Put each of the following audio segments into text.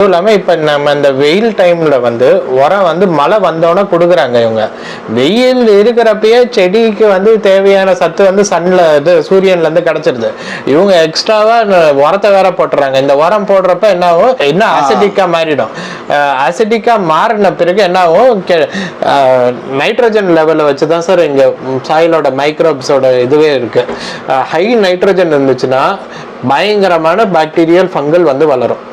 அதுவும் இல்லாமல் இப்போ நம்ம இந்த வெயில் டைமில் வந்து உரம் வந்து மழை வந்தோன்னே கொடுக்குறாங்க இவங்க. வெயில் இருக்கிறப்பயே செடிக்கு வந்து தேவையான சத்து வந்து சன்னில் இது சூரியன்லேருந்து கிடச்சிருது. இவங்க எக்ஸ்ட்ராவாக உரத்தை வேற போட்டுறாங்க. இந்த உரம் போடுறப்ப என்ன ஆகும்? இன்னும் ஆசிடிக்காக மாறிடும். ஆசிடிக்காக மாறின பிறகு என்ன ஆகும்? நைட்ரஜன் லெவலை வச்சு தான் சார் இங்கே சாயிலோட மைக்ரோப்ஸோட இதுவே இருக்குது ஹை நைட்ரஜன் இருந்துச்சுன்னா பயங்கரமான பாக்டீரியல் ஃபங்கல் வந்து வளரும்.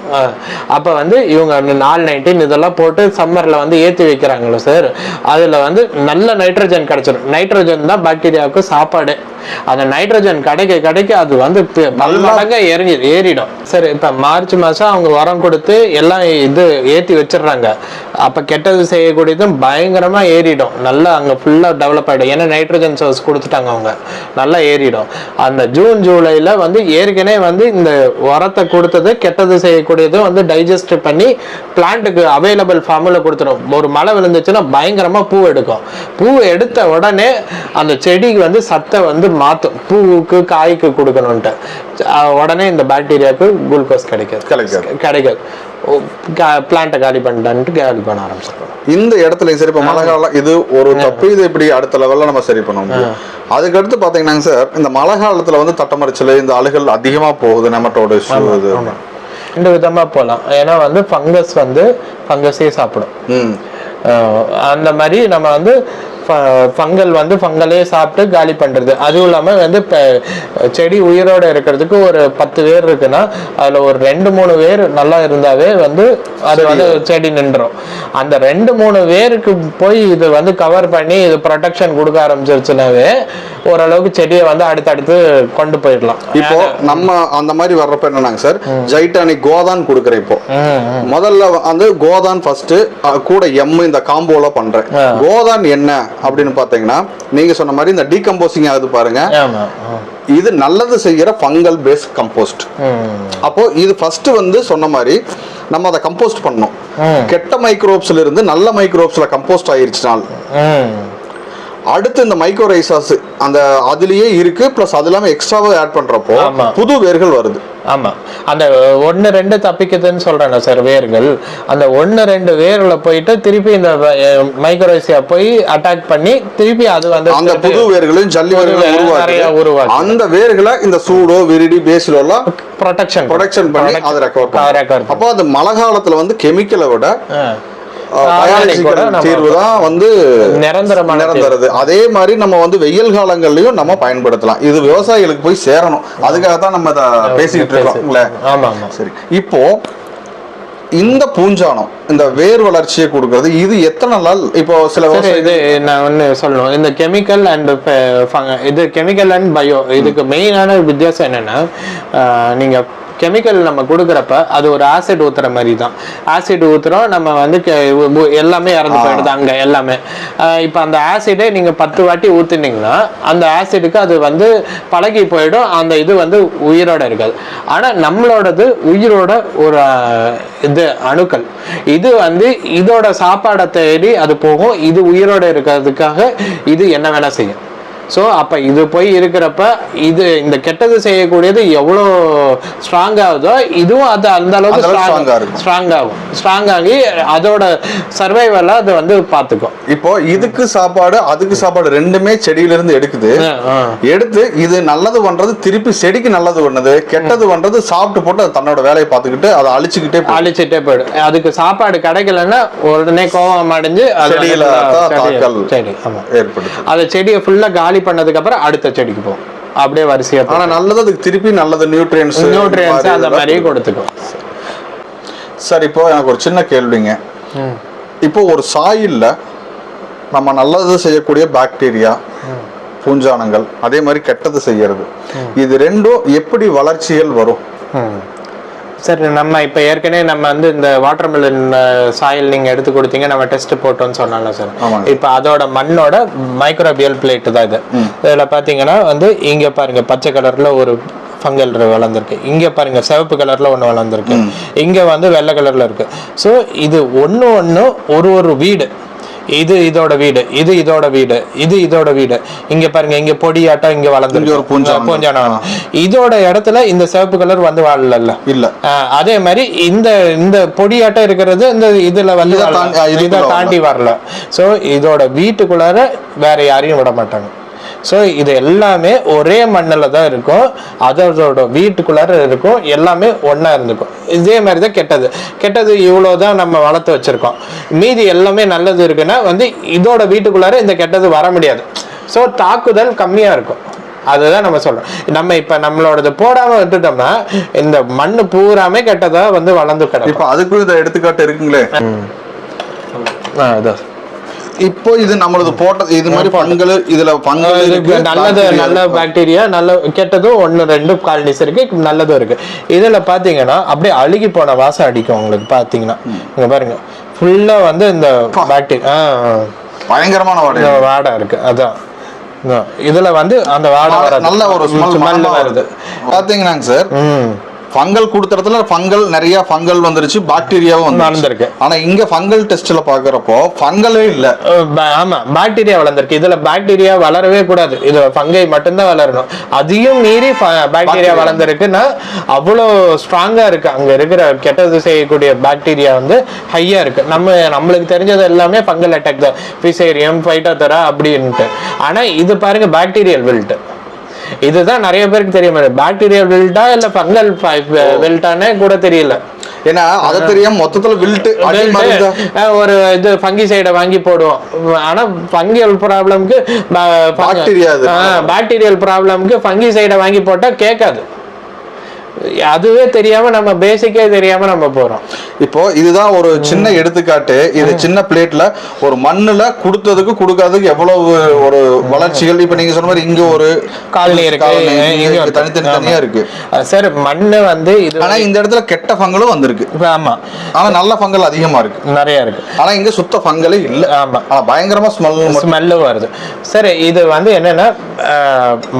அப்ப வந்து இவங்க நாலு நைன்டீன் இதெல்லாம் போட்டு சம்மர்ல வந்து ஏத்தி வைக்கிறாங்களோ சார் அதில் வந்து நல்ல நைட்ரஜன் கிடச்சிடும் நைட்ரஜன் தான் பாக்டீரியாவுக்கு சாப்பாடு. அந்த நைட்ரஜன் கிடைக்க கிடைக்க அது வந்து பி- பல மடங்கா ஏறி ஏறிடும். சரி இப்ப மார்ச் மாசம் அவங்க உரம் கொடுத்து எல்லாம் இது ஏத்தி வச்சிடுறாங்க. அப்ப கெட்டது செய்யக்கூடியதும் பயங்கரமா ஏறிடும். நல்லா அங்க ஃபுல்லா டெவலப் ஆயிடும். ஏன்னா நைட்ரஜன் சோர்ஸ் கொடுத்துட்டாங்க அவங்க. நல்லா ஏறிடும். அந்த ஜூன் ஜூலைல வந்து ஏற்கனவே வந்து இந்த உரத்தை கொடுத்தது கெட்டது செய்யக்கூடியது வந்து டைஜஸ்ட் பண்ணி பிளான்ட்டுக்கு அவைலபிள் ஃபார்மில் கொடுத்துரும். ஒரு மழை விழுந்துச்சுன்னா பயங்கரமா பூ எடுக்கும். பூ எடுத்த உடனே அந்த செடிக்கு வந்து சத்தை வந்து மாற்றும் பூவுக்கு காய்க்கு கொடுக்கணுன்ட்டு உடனே இந்த பாக்டீரியாவுக்கு குளுக்கோஸ் கிடைக்காது. கிடைக்காது. கிடைக்காது. பிளான்ட்டை காலி பண்ணிட்டான்ட்டு காலி பண்ண ஆரம்பிச்சிருக்கோம் இந்த இடத்துல சரி இப்ப மழை காலம் இது ஒரு தப்பு இது இப்படி அடுத்த லெவல்ல நம்ம சரி பண்ண முடியும் அதுக்கடுத்து பாத்தீங்கன்னா சார் இந்த மழை காலத்துல வந்து தட்டமறிச்சல் இந்த அழுகல் அதிகமா போகுது நெமட்டோட இஷ்யூ இது. ரெண்டு விதமா போகலாம் ஏன்னா வந்து ஃபங்கஸ் வந்து ஃபங்கஸே சாப்பிடும். அந்த மாதிரி நம்ம வந்து ஃபங்கல் வந்து ஃபங்கலே சாப்பிட்டு காலி பண்றது. அதுவும் இல்லாம வந்து இப்போ செடி உயிரோட இருக்கிறதுக்கு ஒரு பத்து வேர் இருக்குன்னா அதுல ஒரு ரெண்டு மூணு வேர் நல்லா இருந்தாவே வந்து அது வந்து செடி நின்றோம் அந்த ரெண்டு மூணு வேருக்கு போய் இது வந்து கவர் பண்ணி இது ப்ரொடெக்ஷன் கொடுக்க ஆரம்பிச்சிருச்சுனாவே ஓரளவுக்கு செடியை வந்து அடுத்தடுத்து கொண்டு போயிடலாம். இப்போ நம்ம அந்த மாதிரி வர்றப்ப என்னன்னாங்க சார்? ஜைட்டானிக் கோதான் கொடுக்குறேன் இப்போ. முதல்ல வந்து கோதான் ஃபர்ஸ்ட் கூட எம் இந்த காம்போல பண்றேன். கோதான் என்ன? அப்படின்னு பாத்தீங்கன்னா நீங்க சொன்ன மாதிரி இந்த டீகம்போசிங் ஆகுது பாருங்க. இது நல்லது செய்யற ஃபங்கல் பேஸ் கம்போஸ்ட். அப்போ இது ஃபர்ஸ்ட் வந்து சொன்ன மாதிரி நம்ம அதை கம்போஸ்ட் பண்ணணும் ம். கெட்ட மைக்ரோப்ஸ்ல இருந்து நல்ல மைக்ரோப்ஸ்ல கம்போஸ்ட் ஆயிருச்சுனால். அடுத்து இந்த மைக்ரோரைசாஸ் அந்த அதுலயே இருக்கு பிளஸ் அது இல்லாம எக்ஸ்ட்ராவா ஆட் பண்றப்போ. புது வேர்கள் வருது. ஆமா. அந்த ஒன்று ரெண்டு தப்பிக்குதுன்னு சொல்றேன் சார் வேர்கள். அந்த ஒன்று ரெண்டு வேர்ல போயிட்டு திருப்பி இந்த மைக்ரோசியா போய் அட்டாக் பண்ணி திருப்பி அது வந்து அந்த புது வேர்களும் ஜல்லி வேர்களும் உருவாக்குது. அந்த வேர்களை இந்த சூடோ விரிடி பேசிலோ எல்லாம் ப்ரொடெக்ஷன் ப்ரொடக்ஷன் பண்ணி அதை ரெக்கவர் ரெக்கவர் அப்போ அது மழை காலத்துல வந்து கெமிக்கலை விட தீர்வு தான் வந்து நிரந்தரமான. நிரந்தரது. அதே மாதிரி நம்ம வந்து வெயில் காலங்கள்லயும் நம்ம பயன்படுத்தலாம். இது விவசாயிகளுக்கு போய் சேரணும். அதுக்காக தான் நம்ம இதை பேசிக்கிட்டு ஆமா சரி. இப்போ இந்த பூஞ்சானம் இந்த வேர் வளர்ச்சியை கொடுக்கறது இது எத்தனை நாள் இப்போ சில இது நான் ஒன்று சொல்லணும். இந்த கெமிக்கல் அண்ட் இது கெமிக்கல் அண்ட் பயோ இதுக்கு மெயினான வித்தியாசம் என்னன்னா நீங்க கெமிக்கல் நம்ம கொடுக்குறப்ப அது ஒரு ஆசிட் ஊத்துற மாதிரி தான் ஆசிட் ஊத்துறோம் நம்ம வந்து எல்லாமே இறந்து போயிடுது அங்க எல்லாமே. இப்போ அந்த ஆசிடை நீங்க பத்து வாட்டி ஊத்துனீங்கன்னா அந்த ஆசிடுக்கு அது வந்து பழகி போயிடும் அந்த இது வந்து உயிரோட இருக்காது. ஆனா நம்மளோடது உயிரோட ஒரு இது அணுக்கள். இது வந்து இதோட சாப்பாடை தேடி அது போகும் இது உயிரோட இருக்கிறதுக்காக இது என்ன வேணா செய்யும்? ஸோ அப்போ இது போய் இருக்கிறப்ப இது இந்த கெட்டது செய்யக்கூடியது எவ்வளோ ஸ்ட்ராங் ஆகுதோ இதுவும் அது அந்த அளவுக்கு ஸ்ட்ராங். ஸ்ட்ராங் ஆகும். ஸ்ட்ராங் ஆகி அதோட சர்வைவலை அது வந்து பார்த்துக்கும். இப்போ இதுக்கு சாப்பாடு அதுக்கு சாப்பாடு ரெண்டுமே செடியில இருந்து எடுக்குது எடுத்து இது நல்லது பண்றது திருப்பி செடிக்கு நல்லது பண்ணது கெட்டது பண்றது சாப்பிட்டு போட்டு அது தன்னோட வேலையை பார்த்துக்கிட்டு அதை அழிச்சுக்கிட்டே. அழிச்சிட்டே போயிடும். அதுக்கு சாப்பாடு கிடைக்கலன்னா உடனே கோவம் அடைஞ்சு செடியில ஏற்படுது. அந்த செடியை ஃபுல்லா காலி பண்ணதுக்கு அப்புறம் அடுத்த செடிக்கு போகும் அப்படியே வரிசையா ஆனா நல்லது அதுக்கு திருப்பி நல்லது நியூட்ரியன்ஸ் நியூட்ரியன்ஸ் அந்த மாதிரியே கொடுத்துக்கும் சார் இப்போ எனக்கு ஒரு சின்ன கேள்விங்க. இப்போ ஒரு சாயில்ல நம்ம நல்லது செய்யக்கூடிய பாக்டீரியா பூஞ்சானங்கள் அதே மாதிரி கெட்டது செய்யறது. இது ரெண்டும் எப்படி வளர்ச்சிகள் வரும். சரி நம்ம இப்போ ஏற்கனவே நம்ம வந்து இந்த வாட்டர்மெலன் சாயில் நீங்க எடுத்து கொடுத்தீங்க. நம்ம டெஸ்ட் போட்டோம்னு சொன்னால சார். இப்போ அதோட மண்ணோட மைக்ரோபியல் பிளேட் தான் இது. இதுல பாத்தீங்கன்னா வந்து இங்க பாருங்க பச்சை கலர்ல ஒரு ஃபங்கல் வளர்ந்துருக்கு. இங்க பாருங்க சிவப்பு கலர்ல ஒண்ணு வளர்ந்துருக்கு. இங்க வந்து வெள்ளை கலர்ல இருக்கு. ஸோ இது ஒண்ணு ஒண்ணு ஒரு ஒரு வீடு இது இதோட வீடு இது இதோட வீடு இது இதோட வீடு. இங்க பாருங்க இங்க பொடியாட்டம் இங்க வளர்ந்து ஒரு பூஞ்சானம். பூஞ்சானம் இதோட இடத்துல இந்த சிவப்பு கலர் வந்து வாழல இல்ல. அதே மாதிரி இந்த இந்த பொடியாட்டம் இருக்கிறது இந்த இதுல வந்து. தாண்டி- இதை தாண்டி வரல. சோ இதோட வீட்டுக்குள்ளார வேற யாரையும் விட மாட்டாங்க. ஸோ இது எல்லாமே ஒரே மண்ணில் தான் இருக்கும். அதோட வீட்டுக்குள்ளார இருக்கும். எல்லாமே ஒன்றா இருந்துக்கும் இதே மாதிரி தான் கெட்டது. கெட்டது இவ்வளோ தான் நம்ம வளர்த்து வச்சுருக்கோம். மீதி எல்லாமே நல்லது இருக்குன்னா வந்து இதோட வீட்டுக்குள்ளார இந்த கெட்டது வர முடியாது. ஸோ தாக்குதல் கம்மியாக இருக்கும். அதுதான் நம்ம சொல்றோம். நம்ம இப்ப நம்மளோடது போடாம விட்டுட்டோம்னா இந்த மண்ணு பூராமே கெட்டதா வந்து வளர்ந்து கிடக்கும். இப்ப அதுக்கும் இதை எடுத்துக்காட்டு இருக்குங்களே? ஆ, இதான். இப்போ இது நம்மளது போட்டது இது மாதிரி பங்கல் இதுல பங்கல் இருக்கு நல்லது நல்ல. பாக்டீரியா நல்ல கெட்டதும் ஒன்று ரெண்டு காலனிஸ் இருக்கு நல்லதும் இருக்கு. இதுல பாத்தீங்கன்னா அப்படியே அழுகி போன வாசம் அடிக்கும் உங்களுக்கு பாத்தீங்கன்னா. இங்க பாருங்க. ஃபுல்லா வந்து இந்த பாக்டீரியா பயங்கரமான வாடகை இந்த வாடை இருக்கு அதான். இதுல வந்து அந்த வாடை நல்ல ஒரு ஸ்மெல் வருது. பாத்தீங்கன்னாங்க சார் ஃபங்கல் கொடுத்த இடத்துல ஃபங்கல் நிறைய ஃபங்கல் வந்துருச்சு பாக்டீரியாவும் வந்து வளர்ந்துருக்கு ஆனா இங்க ஃபங்கல் டெஸ்ட்ல பாக்குறப்போ ஃபங்கலே இல்ல. ஆமா பாக்டீரியா வளர்ந்துருக்கு. இதுல பாக்டீரியா வளரவே கூடாது. இதுல ஃபங்கை மட்டும்தான் வளரணும். அதையும் மீறி பாக்டீரியா வளர்ந்துருக்குன்னா அவ்வளோ ஸ்ட்ராங்கா இருக்கு. அங்க இருக்கிற கெட்டது செய்யக்கூடிய பாக்டீரியா வந்து ஹையா இருக்கு. நம்ம நம்மளுக்கு தெரிஞ்சது எல்லாமே ஃபங்கல் அட்டாக் தான். பிசேரியம் ஃபைட்டோதரா அப்படின்ட்டு. ஆனா இது பாருங்க பாக்டீரியல் வில்ட் இதுதான் நிறைய பேருக்கு தெரிய மாட்டேங்குது பாக்டீரியல் வில்ட்டா இல்ல ஃபங்கல் வில்ட்டானே கூட தெரியல. ஏன்னா அதை தெரியாம மொத்தத்துல வில்ட்டு ஒரு இது ஃபங்கி சைடை வாங்கி போடுவோம். ஆனா ஃபங்கியல் ப்ராப்ளம்க்கு அது. பாக்டீரியல் ப்ராப்ளம்க்கு ஃபங்கி சைடை வாங்கி போட்டா கேட்காது. அதுவே தெரியாம நம்ம பேசிக்கே தெரியாம நம்ம போறோம். இப்போ இதுதான் ஒரு சின்ன எடுத்துக்காட்டு. இது சின்ன பிளேட்ல ஒரு மண்ணுல கொடுத்ததுக்கு கொடுக்காததுக்கு எவ்வளவு ஒரு வளர்ச்சிகள்? இப்ப நீங்க சொன்ன மாதிரி இங்க ஒரு காலனி இருக்கு. தனித்தனி தனியா இருக்கு. சார் மண்ணு வந்து இது ஆனா இந்த இடத்துல கெட்ட ஃபங்கலும் வந்திருக்கு. ஆமா. ஆனா நல்ல ஃபங்கல் அதிகமா இருக்கு. நிறைய இருக்கு. ஆனா இங்க சுத்த ஃபங்கலே இல்ல. ஆமா. ஆனா பயங்கரமா ஸ்மெல் ஸ்மெல்லு வருது. சரி இது வந்து என்னன்னா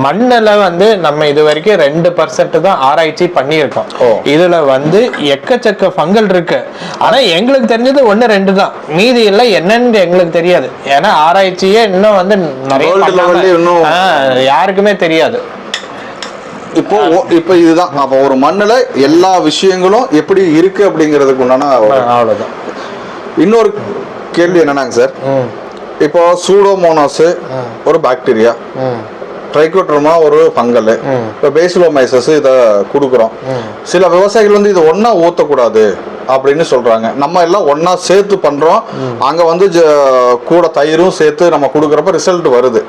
மண்ணுல வந்து நம்ம இது வரைக்கும் ரெண்டு பர்சன்ட் தான் ஆராய்ச்சி பண்ணியிருக்கோம். ஓ. இதுல வந்து எக்கச்சக்க ஃபங்கல் இருக்கு. ஆனா எங்களுக்கு தெரிஞ்சது ஒண்ணு ரெண்டு தான். மீதி எல்லாம் என்னன்னு எங்களுக்கு தெரியாது. ஏன்னா ஆராய்ச்சியே இன்னும் வந்து நிறைய யாருக்குமே தெரியாது. இப்போ இப்போ இதுதான். அப்போ ஒரு மண்ணுல எல்லா விஷயங்களும் எப்படி இருக்கு அப்படிங்கிறதுக்கு உண்டான அவ்வளவுதான். இன்னொரு கேள்வி என்னன்னாங்க சார்? இப்போ சூடோமோனாஸ் ஒரு பாக்டீரியா ட்ரைகோட்ரோமா ஒரு ஃபங்கல் இப்போ பேசிலோமைசஸ் இதை கொடுக்குறோம். சில விவசாயிகள் வந்து இதை ஒண்ணா ஊத்தக்கூடாது அப்படின்னு சொல்றாங்க. நம்ம எல்லாம் ஒண்ணா சேர்த்து பண்றோம். அங்க வந்து கூட தயிரும் சேர்த்து நம்ம கொடுக்குறப்ப ரிசல்ட் வருது.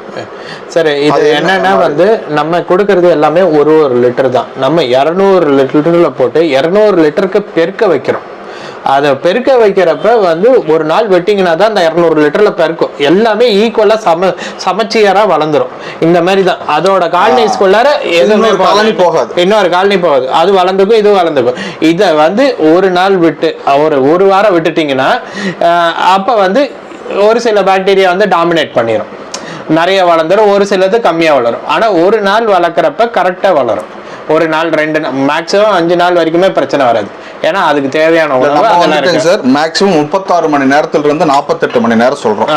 சரி இது என்னன்னா வந்து நம்ம கொடுக்கறது எல்லாமே ஒரு ஒரு லிட்டர் தான். நம்ம இரநூறு லிட்டர்ல போட்டு இரநூறு லிட்டருக்கு பெருக்க வைக்கிறோம். அதை பெருக்க வைக்கிறப்ப வந்து ஒரு நாள் வெட்டிங்கன்னா தான் அந்த இரநூறு லிட்டர்ல பெருக்கும். எல்லாமே ஈக்குவலா சம சமச்சீரா வளர்ந்துரும். இந்த மாதிரி தான். அதோட காலனிஸ்குள்ளார எதுவுமே காலனி போகாது. இன்னொரு காலனி போகாது. அது வளர்ந்துக்கும் இது வளர்ந்துக்கும் இதை வந்து ஒரு நாள் விட்டு ஒரு ஒரு வாரம் விட்டுட்டீங்கன்னா அப்ப வந்து ஒரு சில பாக்டீரியா வந்து டாமினேட் பண்ணிடும் நிறைய வளர்ந்துரும் ஒரு சிலது கம்மியா வளரும். ஆனா ஒரு நாள் வளர்க்குறப்ப கரெக்டா வளரும். ஒரு நாள் ரெண்டு மேக்ஸிமம் அஞ்சு நாள் வரைக்குமே பிரச்சனை வராது. ஏன்னா அதுக்கு தேவையான சார். மேக்ஸிமம் முப்பத்தாறு மணி நேரத்துல இருந்து நாற்பத்தெட்டு மணி நேரம் சொல்றோம்.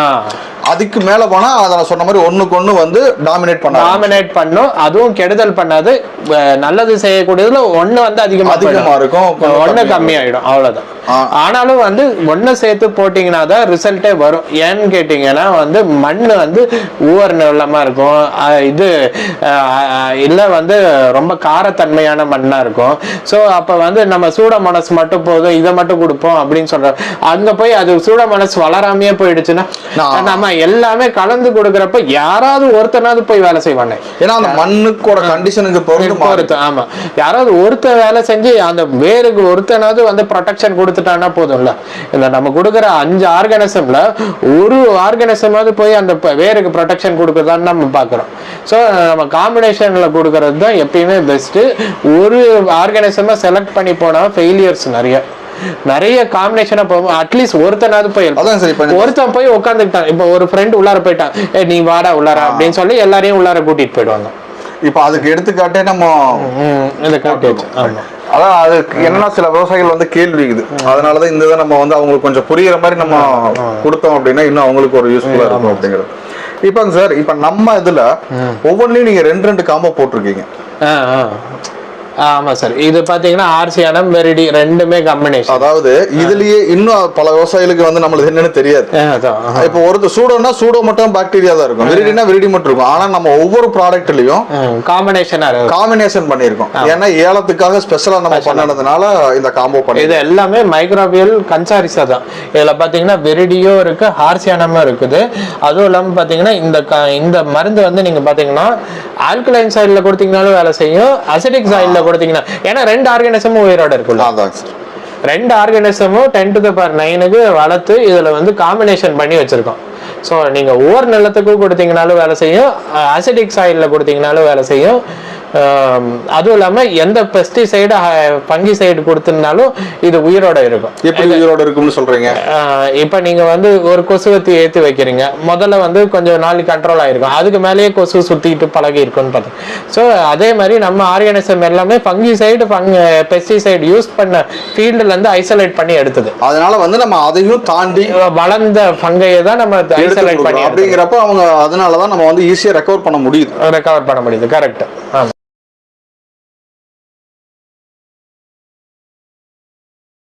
அதுக்கு மேல போனா அதை நான் சொன்ன மாதிரி ஒண்ணுக்கு ஒண்ணு வந்து டாமினேட் பண்ண டாமினேட் பண்ணும். அதுவும் கெடுதல் பண்ணாது. நல்லது செய்யக்கூடியதுல ஒண்ணு வந்து அதிகமா அதிகமா. இருக்கும், ஒண்ணு கம்மியா கம்மியாயிடும். அவ்வளவுதான். ஆனாலும் வந்து ஒண்ணு சேர்த்து போட்டீங்கன்னா தான் ரிசல்ட்டே வரும். ஏன்னு கேட்டீங்கன்னா வந்து மண் வந்து ஊவர் நிலமா இருக்கும். இது இல்ல வந்து ரொம்ப காரத்தன்மையான மண்ணா இருக்கும். சோ அப்ப வந்து நம்ம சூடமனஸ் மட்டும் போதும் இதை மட்டும் கொடுப்போம் அப்படின்னு சொல்றோம் அங்க போய் அது சூடமனஸ் வளராமையே போயிடுச்சுன்னா நம்ம எல்லாமே கலந்து கொடுக்கறப்ப யாராவது ஒருத்தனாவது போய் வேலை செய்வானே. ஏன்னா அந்த மண்ணுக்கோட கண்டிஷனுக்கு பொறுத்து ஆமா. யாராவது ஒருத்தன் வேலை செஞ்சு அந்த வேருக்கு ஒருத்தனாவது வந்து ப்ரொடெக்ஷன் கொடுத்துட்டான்னா போதும்ல. இந்த நம்ம கொடுக்குற அஞ்சு ஆர்கானிசம்ல ஒரு ஆர்கானிசமாவது போய் அந்த வேருக்கு ப்ரொடெக்ஷன் கொடுக்குறதான்னு நம்ம பார்க்குறோம். ஸோ நம்ம காம்பினேஷன்ல கொடுக்கறது தான் எப்பயுமே பெஸ்ட்டு ஒரு ஆர்கானிசமா செலக்ட் பண்ணி போனா ஃபெயிலியர்ஸ் நிறைய. நிறைய காம்பினேஷனா போகும். அட்லீஸ்ட் ஒருத்தனாவது போய் அதான் சரி, இப்ப ஒருத்தன் போய் உட்காந்துக்கிட்டான் இப்போ ஒரு ஃப்ரெண்ட் உள்ளார போயிட்டான். ஏ நீ வாடா உள்ளார அப்படின்னு சொல்லி எல்லாரையும் உள்ளார கூட்டிட்டு போயிடுவாங்க. இப்போ அதுக்கு எடுத்துக்காட்டே நம்ம இதை காட்டியாச்சு ஆமா. அதான் அது என்னன்னா சில விவசாயிகள் வந்து கேள்வி இருக்குது அதனாலதான் இந்த இதை நம்ம வந்து அவங்களுக்கு கொஞ்சம் புரியுற மாதிரி நம்ம கொடுத்தோம் அப்படின்னா இன்னும் அவங்களுக்கு ஒரு யூஸ்ஃபுல்லா இருக்கும் அப்படிங்கிறது. இப்போங்க சார் இப்போ நம்ம இதுல ஒவ்வொன்றிலையும் நீங்க ரெண்டு ரெண்டு காம்போ போட்டிருக்கீங்க. ஆமா சார். இது பாத்தீங்கன்னா ஆர்சியானம் வெரிடி ரெண்டுமே காம்பினேஷன் அதாவது இதுலயே இன்னும் பல விவசாயிகளுக்கு வந்து நம்மளுக்கு என்னன்னு தெரியாது. இப்போ ஒரு சூடோனா சூடோ மட்டும் பாக்டீரியா தான் இருக்கும். விரிடினா விரிடி மட்டும் இருக்கும். ஆனா நம்ம ஒவ்வொரு ப்ராடக்ட்லயும் காம்பினேஷனா இருக்கு. காம்பினேஷன் பண்ணியிருக்கோம். ஏன்னா ஏலத்துக்காக ஸ்பெஷலா நம்ம பண்ணனதுனால இந்த காம்போ பண்ணி இது எல்லாமே மைக்ரோபியல் கன்சாரிசா தான். இதுல பாத்தீங்கன்னா வெரிடியோ இருக்கு ஹார்சியானமும் இருக்குது. அதுவும் இல்லாம பாத்தீங்கன்னா இந்த இந்த மருந்து வந்து நீங்க பாத்தீங்கன்னா ஆல்கலைன் சைடுல கொடுத்தீங்கனாலும் வேலை செய்யும். அசிடிக் சைடுல கொடுத்தீங்கன்னா ஏன்னா ரெண்டு ஆர்கானிசமும் உயிரோட இருக்குல்ல. அதாங்க சார் ரெண்டு ஆர்கானிசமும் டென் டு த பர் நைனுக்கு வளர்த்து இதுல வந்து காம்பினேஷன் பண்ணி வச்சிருக்கோம். ஸோ நீங்க ஒவ்வொரு நிலத்துக்கும் கொடுத்தீங்கனாலும் வேலை செய்யும் அசிடிக் சாயிலில் கொடுத்தீங்கனாலும் வேலை செய்யும். அதுவும் இல்லாம எந்த பெஸ்டிசைடு பங்கிசைடு கொடுத்திருந்தாலும் இது உயிரோட இருக்கும். எப்படி உயிரோட இருக்கும்னு சொல்றீங்க? ஆஹ் இப்ப நீங்க வந்து ஒரு கொசுவத்தி ஏத்தி வைக்கிறீங்க. முதல்ல வந்து கொஞ்சம் நாள் கண்ட்ரோல் ஆயிருக்கும். அதுக்கு மேலேயே கொசு சுத்திட்டு பழகி இருக்கும்னு பார்த்தோம் ஸோ அதே மாதிரி நம்ம ஆர்கானிசம் எல்லாமே ஃபங்கிசைடு ஃபங் பெஸ்டிசைடு யூஸ் பண்ண ஃபீல்டுல இருந்து ஐசோலேட் பண்ணி எடுத்தது. அதனால வந்து நம்ம அதையும் தாண்டி வளர்ந்த ஃபங்கையை தான் நம்ம ஐசோலேட் பண்ணி. அப்படிங்கிறப்ப அவங்க அதனாலதான் நம்ம வந்து ஈஸியா ரெக்கவர் பண்ண முடியுது. ரெக்கவர் பண்ண முடியுது. கரெக்ட் ஆமா.